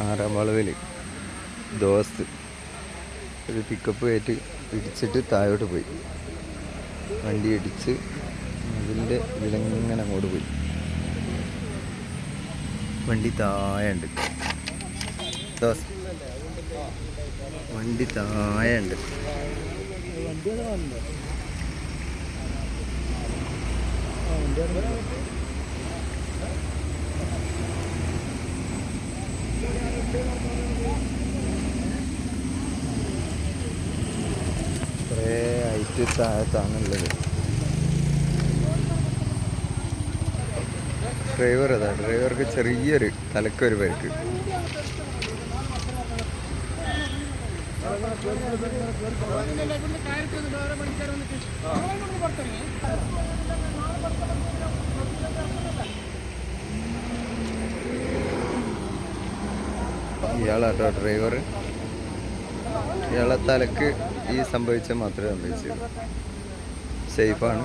ആറാം വളവിൽ ദോസ്ത് ഒരു പിക്കപ്പ് കയറ്റി പിടിച്ചിട്ട് താഴോട്ട് പോയി. വണ്ടി ഇടിച്ച് അതിന്റെ വിലങ്ങനെ അങ്ങോട്ട് പോയി. വണ്ടി താഴെയുണ്ട്. ദോസ് വണ്ടി താഴെയുണ്ട്. കുറേ ഡ്രൈവർ അതാ. ഡ്രൈവർക്ക് ചെറിയൊരു തലക്കൊരു പരിക്ക് ഇയാളാട്ടോ ഡ്രൈവർ ഇയാളെ തലക്ക് ഈ സംഭവിച്ച മാത്രമേ സംഭവിച്ചുള്ളൂ. സേഫാണ്